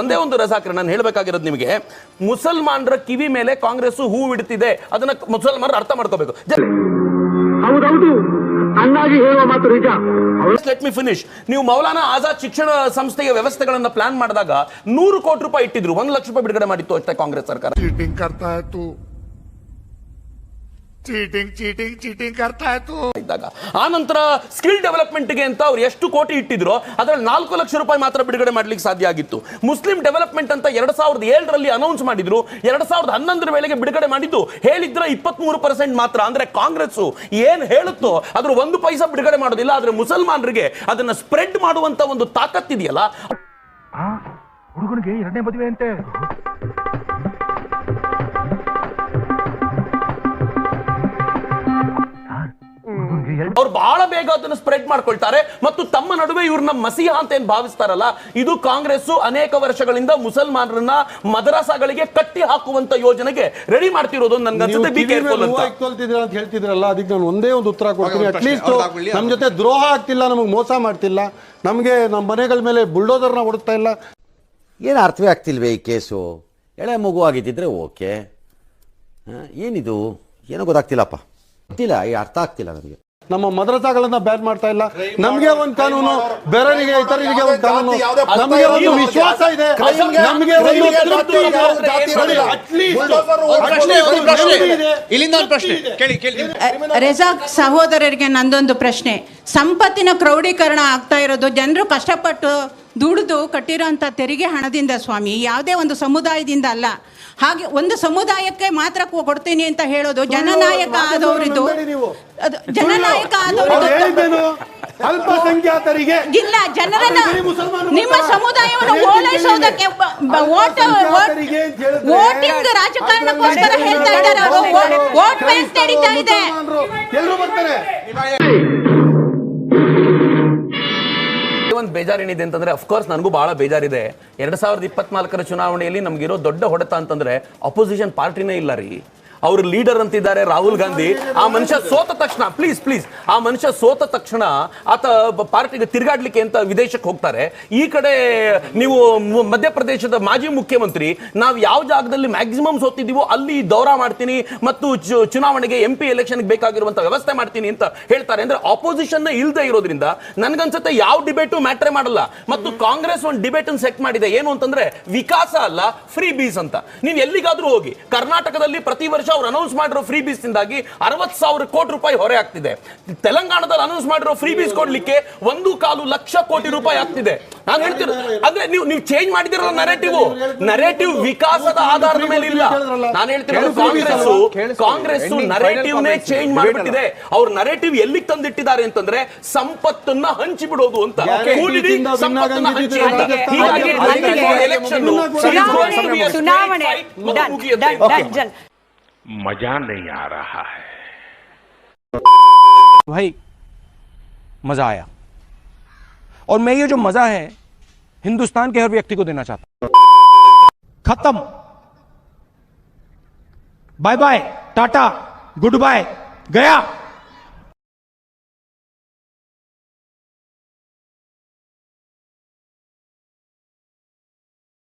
ಒಂದೇ ಒಂದು ರಸಾಕ್ರೆ ನಾನು ಹೇಳಬೇಕಾಗಿರೋದು ನಿಮಗೆ ಮುಸಲ್ಮಾನರ ಕಿವಿ ಮೇಲೆ ಕಾಂಗ್ರೆಸ್ ಹೂ ಇಡ್ತಿದೆ ಅದನ್ನ ಮುಸಲ್ಮಾನರು ಅರ್ಥ ಮಾಡ್ಕೋಬೇಕು. ಹೌದೌದು. ಅಣ್ಣಾಜಿ ಹೇಳುವ ಮಾತು ನಿಜ. ಲೆಟ್ ಮಿ ಫಿನಿಶ್ ನೀವು ಮೌಲಾನಾ ಆಜಾದ್ ಶಿಕ್ಷಣ ಸಂಸ್ಥೆಯ ವ್ಯವಸ್ಥೆಗಳನ್ನ ಪ್ಲಾನ್ ಮಾಡಿದಾಗ ನೂರು ಕೋಟಿ ರೂಪಾಯಿ ಇಟ್ಟಿದ್ರು. ಒಂದು ಲಕ್ಷ ರೂಪಾಯಿ ಬಿಡುಗಡೆ ಮಾಡಿತ್ತು ಅಷ್ಟೇ ಕಾಂಗ್ರೆಸ್ ಸರ್ಕಾರ. ಚೀಟಿಂಗ್ ಚೀಟಿಂಗ್ ಚೀಟಿಂಗ್ ಕರ್ತಾ ಇತ್ತು ಇದ್ದಾಗ. ಆ ನಂತರ ಸ್ಕಿಲ್ ಡೆವಲಪ್ಮೆಂಟ್ಗೆ ಅಂತ ಅವ್ರು ಎಷ್ಟು ಕೋಟಿ ಇಟ್ಟಿದ್ರು ಅದರಲ್ಲಿ ನಾಲ್ಕು ಲಕ್ಷ ರೂಪಾಯಿ ಮಾತ್ರ ಬಿಡುಗಡೆ ಮಾಡ್ಲಿಕ್ಕೆ ಸಾಧ್ಯ ಆಗಿತ್ತು. ಮುಸ್ಲಿಂ ಡೆವಲಪ್ಮೆಂಟ್ ಅಂತ ಎರಡ್ ಸಾವಿರದ ಏಳರಲ್ಲಿ ಅನೌನ್ಸ್ ಮಾಡಿದ್ರು ಎರಡ್ ಸಾವಿರದ ಹನ್ನೊಂದರ ವೇಳೆಗೆ ಬಿಡುಗಡೆ ಮಾಡಿದ್ದು ಹೇಳಿದ್ರೆ ಇಪ್ಪತ್ಮೂರು ಪರ್ಸೆಂಟ್ ಮಾತ್ರ. ಅಂದ್ರೆ ಕಾಂಗ್ರೆಸ್ ಏನ್ ಹೇಳುತ್ತೋ ಅದ್ರ ಒಂದು ಪೈಸಾ ಬಿಡುಗಡೆ ಮಾಡೋದಿಲ್ಲ ಆದ್ರೆ ಮುಸಲ್ಮಾನರಿಗೆ ಅದನ್ನ ಸ್ಪ್ರೆಡ್ ಮಾಡುವಂತ ಒಂದು ತಾಕತ್ತಿದೆಯಲ್ಲ? ಹುಡುಗನಿಗೆ ಎರಡನೇ ಮದುವೆ ಅಂತೆ. ಅವ್ರು ಬಹಳ ಬೇಗ ಅದನ್ನು ಸ್ಪ್ರೆಡ್ ಮಾಡ್ಕೊಳ್ತಾರೆ ಮತ್ತು ತಮ್ಮ ನಡುವೆ ಇವ್ರನ್ನ ಮಸೀಹ ಅಂತ ಏನ್ ಭಾವಿಸ್ತಾರಲ್ಲ ಇದು ಕಾಂಗ್ರೆಸ್ ಅನೇಕ ವರ್ಷಗಳಿಂದ ಮುಸಲ್ಮಾನರನ್ನ ಮದರಸಾಗಳಿಗೆ ಕಟ್ಟಿ ಹಾಕುವಂತ ಯೋಜನೆಗೆ ರೆಡಿ ಮಾಡ್ತಿರೋದು ನನ್ಗೆ ಅನ್ಸುತ್ತೆ ಬಿ ಕೇರ್ಫುಲ್ ಅಂತ. ಹೇಳ್ತಿದ್ರಲ್ಲ ಅದಕ್ಕೆ ನಾನು ಒಂದೇ ಒಂದು ಉತ್ತರ ಕೊಡ್ತೀನಿ. ಅಟ್ಲೀಸ್ಟ್ ನಮ್ ನಮ್ಮ ಜೊತೆ ದ್ರೋಹ ಆಗ್ತಿಲ್ಲ ನಮಗೆ ಮೋಸ ಮಾಡ್ತಿಲ್ಲ. ನಮಗೆ ನಮ್ಮ ಮನೆಗಳ ಮೇಲೆ ಬುಲ್ಡೋದರ್ನ ಹೊಡ್ತಾ ಇಲ್ಲ. ಏನು ಅರ್ಥವೇ ಆಗ್ತಿಲ್ವೇ ಈ ಕೇಸು? ಎಳೆ ಮಗು ಆಗಿದ್ದಿದ್ರೆ ಓಕೆ. ಏನಿದು? ಏನೋ ಗೊತ್ತಾಗ್ತಿಲ್ಲಪ್ಪ. ಗೊತ್ತಿಲ್ಲ ಈ ಅರ್ಥ ಆಗ್ತಿಲ್ಲ ನನಗೆ ನಮ್ಮ ಮದ್ರಸಾಗಳನ್ನ ಬ್ಯಾನ್ ಮಾಡ್ತಾ ಇಲ್ಲ. ನಮ್ಗೆ ಒಂದು ಕಾನೂನು ಬೇರೆಯವರಿಗೆ ಇತರರಿಗೆ ಒಂದು ಕಾನೂನು. ನಮಗೆ ಒಂದು ವಿಶ್ವಾಸ ಇದೆ. ನಮಗೆ ರೆಸಾಕ್ ಸಹೋದರರಿಗೆ ನಂದೊಂದು ಪ್ರಶ್ನೆ. ಸಂಪತ್ತಿನ ಕ್ರೌಢೀಕರಣ ಆಗ್ತಾ ಇರೋದು ಜನರು ಕಷ್ಟಪಟ್ಟು ದುಡಿದು ಕಟ್ಟಿರೋಂಥ ತೆರಿಗೆ ಹಣದಿಂದ ಸ್ವಾಮಿ ಯಾವುದೇ ಒಂದು ಸಮುದಾಯದಿಂದ ಅಲ್ಲ. ಹಾಗೆ ಒಂದು ಸಮುದಾಯಕ್ಕೆ ಮಾತ್ರ ಕೊಡ್ತೀನಿ ಅಂತ ಹೇಳೋದು ಜನನಾಯಕ ಆದವರಿದ್ದು ಜನನಾಯಕ ಆದವರಿದ್ದು ಅಲ್ಪಸಂಖ್ಯಾತರಿಗೆ. ಇಲ್ಲ ಜನರನ್ನ ನಿಮ್ಮ. ಸಮುದಾಯವನ್ನು ಓಲೈಸೋದಕ್ಕೆ ಹೇಳಿದ್ರೆ ವೋಟಿಂಗ್ ರಾಜಕಾರಣಕ್ಕೋಸ್ಕರ ಹೇಳ್ತಾ ಇದ್ದಾರೆ ವೋಟ್ ಬ್ಯಾಂಕ್ ನಡೀತಾ ಇದೆ. ಎಲ್ಲರೂ ಬರ್ತಾರೆ? ಒಂದು ಬೇಜಾರೇನಿದೆ ಅಂತಂದ್ರೆ ಅಫ್ಕೋರ್ಸ್ ನನಗೂ ಬಹಳ ಬೇಜಾರಿದೆ. ಎರಡ್ ಸಾವಿರದ ಇಪ್ಪತ್ನಾಲ್ಕರ ಚುನಾವಣೆಯಲ್ಲಿ ನಮಗಿರೋ ದೊಡ್ಡ ಹೊಡೆತ ಅಂತಂದ್ರೆ ಅಪೋಸಿಷನ್ ಪಾರ್ಟಿನೇ ಇಲ್ಲ ರೀ. ಅವ್ರ ಲೀಡರ್ ಅಂತಿದ್ದಾರೆ ರಾಹುಲ್ ಗಾಂಧಿ. ಆ ಮನುಷ್ಯ ಸೋತ ತಕ್ಷಣ ಪ್ಲೀಸ್ ಪ್ಲೀಸ್ ಆ ಮನುಷ್ಯ ಸೋತ ತಕ್ಷಣ ಆತ ಪಾರ್ಟಿಗೆ ತಿರುಗಾಡ್ಲಿಕ್ಕೆ ಅಂತ ವಿದೇಶಕ್ಕೆ ಹೋಗ್ತಾರೆ. ಈ ಕಡೆ ನೀವು ಮಧ್ಯಪ್ರದೇಶದ ಮಾಜಿ ಮುಖ್ಯಮಂತ್ರಿ, ನಾವು ಯಾವ ಜಾಗದಲ್ಲಿ ಮ್ಯಾಕ್ಸಿಮಮ್ ಸೋತಿದ್ದೀವೋ ಅಲ್ಲಿ ದೌರಾ ಮಾಡ್ತೀನಿ ಮತ್ತು ಚುನಾವಣೆಗೆ ಎಂ ಪಿ ಎಲೆಕ್ಷನ್ ಬೇಕಾಗಿರುವಂತ ವ್ಯವಸ್ಥೆ ಮಾಡ್ತೀನಿ ಅಂತ ಹೇಳ್ತಾರೆ. ಅಂದ್ರೆ ಆಪೋಸಿಷನ್ ಇಲ್ಲದೆ ಇರೋದ್ರಿಂದ ನನ್ಗನ್ಸುತ್ತೆ ಯಾವ ಡಿಬೇಟು ಮ್ಯಾಟ್ರೇ ಮಾಡಲ್ಲ. ಮತ್ತು ಕಾಂಗ್ರೆಸ್ ಒಂದು ಡಿಬೇಟ್ ಸೆಟ್ ಮಾಡಿದೆ. ಏನು ಅಂತಂದ್ರೆ ವಿಕಾಸ ಅಲ್ಲ ಫ್ರೀ ಬೀಸ್ ಅಂತ. ನೀವು ಎಲ್ಲಿಗಾದ್ರೂ ಹೋಗಿ, ಕರ್ನಾಟಕದಲ್ಲಿ ಪ್ರತಿ ವರ್ಷ ಅವ್ರು ಅನೌನ್ಸ್ ಮಾಡಿರೋ ಫ್ರೀ ಬೀಸ್ ಅರವತ್ತು ಅರವತ್ ಸಾವಿರ ಕೋಟಿ ರೂಪಾಯಿ ಹೊರೆ ಆಗ್ತಿದೆ. ತೆಲಂಗಾಣದಲ್ಲಿ ಅನೌನ್ಸ್ ಮಾಡಿರೋ ಫ್ರೀ ಬೀಸ್ ಕೊಡ್ಲಿಕ್ಕೆ ಒಂದು ಕಾಲು ಲಕ್ಷ ಕೋಟಿ ರೂಪಾಯಿ ಆಗ್ತಿದೆ. ನಾನು ಹೇಳ್ತೀನಿ ಅಂದ್ರೆ ನೀವು ನೀವು ಚೇಂಜ್ ಮಾಡಿದಿರಲ್ಲ ನರೇಟಿವ್ ನರೇಟಿವ್ ವಿಕಾಸದ ಆಧಾರದ ಮೇಲೆ ಇಲ್ಲ. ನಾನು ಹೇಳ್ತೀನಿ ಕಾಂಗ್ರೆಸ್ ಕಾಂಗ್ರೆಸ್ ನರೇಟಿವ್ ನೇ ಚೇಂಜ್ ಮಾಡಿಬಿಟ್ಟಿದೆ. ಅವ್ರ ನರೇಟಿವ್ ಎಲ್ಲಿ ತಂದಿಟ್ಟಿದ್ದಾರೆ ಅಂತಂದ್ರೆ ಸಂಪತ್ತನ್ನ ಹಂಚಿ ಬಿಡೋದು ಅಂತ ಸಂಪತ್ತನ್ನ ಹಂಚಿ ಅಂತ. ಹೀಗಾಗಿ ಎಲೆಕ್ಷನ್ ಚುನಾವಣೆ- ಚುನಾವಣೆ मज़ा नहीं आ रहा है। भाई, मज़ा आया। और मैं ये जो मज़ा है, हिंदुस्तान के हर व्यक्ति को देना चाहता हूँ। खत्म। Bye bye, tata, goodbye, गया।